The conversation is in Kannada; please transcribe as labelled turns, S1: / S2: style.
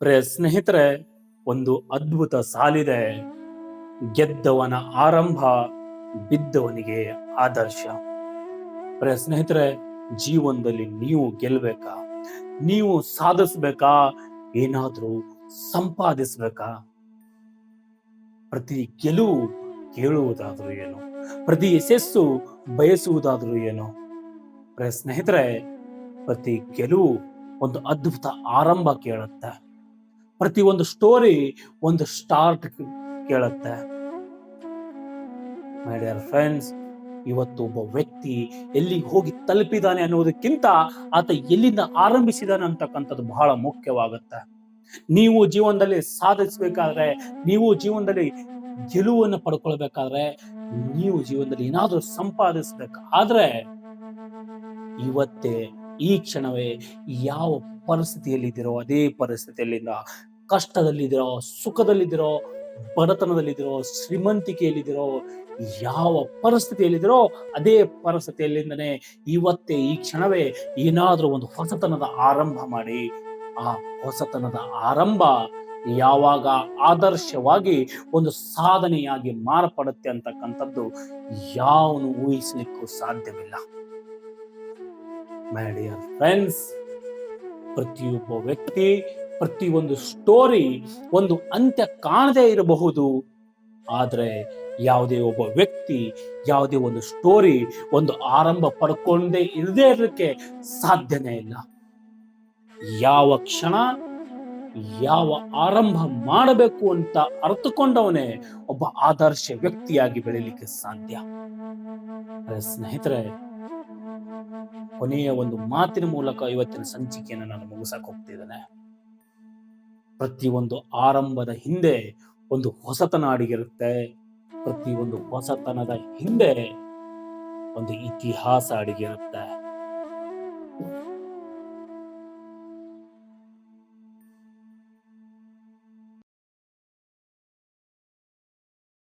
S1: ಪ್ರಿಯ ಸ್ನೇಹಿತರೆ, ಒಂದು ಅದ್ಭುತ ಸಾಲಿದೆ. ಗೆದ್ದವನ ಆರಂಭ ಬಿದ್ದವನಿಗೆ ಆದರ್ಶ. ಪ್ರಿಯ ಸ್ನೇಹಿತರೆ, ಜೀವನದಲ್ಲಿ ನೀವು ಗೆಲ್ಬೇಕಾ? ನೀವು ಸಾಧಿಸ್ಬೇಕಾ? ಏನಾದ್ರೂ ಸಂಪಾದಿಸ್ಬೇಕಾ? ಪ್ರತಿ ಗೆಲುವು ಕೇಳುವುದಾದ್ರೂ ಏನು? ಪ್ರತಿ ಯಶಸ್ಸು ಬಯಸುವುದಾದ್ರೂ ಏನು? ಪ್ರಿಯ ಸ್ನೇಹಿತರೆ, ಪ್ರತಿ ಗೆಲುವು ಒಂದು ಅದ್ಭುತ ಆರಂಭ ಕೇಳುತ್ತೆ. ಪ್ರತಿ ಸ್ಟೋರಿ ಒಂದು ಸ್ಟಾರ್ಟ್ ಕೇಳುತ್ತೆ. ಮೈ ಡಿಯರ್ ಫ್ರೆಂಡ್ಸ್ ಇವತ್ತು ಒಬ್ಬ ವ್ಯಕ್ತಿ ಎಲ್ಲಿ ಹೋಗಿ ತಲುಪಿದಾನೆ ಅನ್ನೋದಕ್ಕಿಂತ ಆತ ಎಲ್ಲಿಂದ ಆರಂಭಿಸಿದಾನೆ ಅಂತಕ್ಕಂಥದ್ದು ಬಹಳ ಮುಖ್ಯವಾಗುತ್ತೆ. ನೀವು ಜೀವನದಲ್ಲಿ ಸಾಧಿಸಬೇಕಾದ್ರೆ, ನೀವು ಜೀವನದಲ್ಲಿ ಗೆಲುವನ್ನು ಪಡ್ಕೊಳ್ಬೇಕಾದ್ರೆ, ನೀವು ಜೀವನದಲ್ಲಿ ಏನಾದ್ರೂ ಸಂಪಾದಿಸ್ಬೇಕಾದ್ರೆ ಇವತ್ತೇ ಈ ಕ್ಷಣವೇ ಯಾವ ಪರಿಸ್ಥಿತಿಯಲ್ಲಿದ್ದೀರೋ ಅದೇ ಪರಿಸ್ಥಿತಿಯಲ್ಲಿಂದ ಕಷ್ಟದಲ್ಲಿದ್ದೀರೋ, ಸುಖದಲ್ಲಿದ್ದೀರೋ, ಬಡತನದಲ್ಲಿದ್ದೀರೋ, ಶ್ರೀಮಂತಿಕೆಯಲ್ಲಿದ್ದೀರೋ, ಯಾವ ಪರಿಸ್ಥಿತಿಯಲ್ಲಿದ್ದೀರೋ ಅದೇ ಪರಿಸ್ಥಿತಿಯಲ್ಲಿಂದನೇ ಇವತ್ತೇ ಈ ಕ್ಷಣವೇ ಏನಾದರೂ ಒಂದು ಹೊಸತನದ ಆರಂಭ ಮಾಡಿ. ಆ ಹೊಸತನದ ಆರಂಭ ಯಾವಾಗ ಆದರ್ಶವಾಗಿ ಒಂದು ಸಾಧನೆಯಾಗಿ ಮಾರ್ಪಡುತ್ತೆ ಅಂತಕ್ಕಂಥದ್ದು ಯಾವನು ಊಹಿಸಲಿಕ್ಕೂ ಸಾಧ್ಯವಿಲ್ಲ. ಮೈ ಡಿಯರ್ ಫ್ರೆಂಡ್ಸ್ ಪ್ರತಿಯೊಬ್ಬ ವ್ಯಕ್ತಿ ಪ್ರತಿಯೊಂದು ಸ್ಟೋರಿ ಒಂದು ಅಂತ್ಯ ಕಾಣದೇ ಇರಬಹುದು. ಆದರೆ ಯಾವುದೇ ಒಬ್ಬ ವ್ಯಕ್ತಿ, ಯಾವುದೇ ಒಂದು ಸ್ಟೋರಿ ಒಂದು ಆರಂಭ ಪಡ್ಕೊಂಡೇ ಇರದೇ ಇರಲಿಕ್ಕೆ ಸಾಧ್ಯನೇ ಇಲ್ಲ. ಯಾವ ಕ್ಷಣ, ಯಾವ ಆರಂಭ ಮಾಡಬೇಕು ಅಂತ ಅರ್ಥಕೊಂಡವನೇ ಒಬ್ಬ ಆದರ್ಶ ವ್ಯಕ್ತಿಯಾಗಿ ಬೆಳೀಲಿಕ್ಕೆ ಸಾಧ್ಯ. ಸ್ನೇಹಿತರೆ, ಕೊನೆಯ ಒಂದು ಮಾತಿನ ಮೂಲಕ ಇವತ್ತಿನ ಸಂಚಿಕೆಯನ್ನು ನಾನು ಮುಗಿಸಕ್ ಹೋಗ್ತಿದ್ದೇನೆ. ಪ್ರತಿಯೊಂದು ಆರಂಭದ ಹಿಂದೆ ಒಂದು ಹೊಸತನ ಅಡಗಿರುತ್ತೆ. ಪ್ರತಿಯೊಂದು ಹೊಸತನದ ಹಿಂದೆ ಒಂದು ಇತಿಹಾಸ ಅಡಗಿರುತ್ತೆ.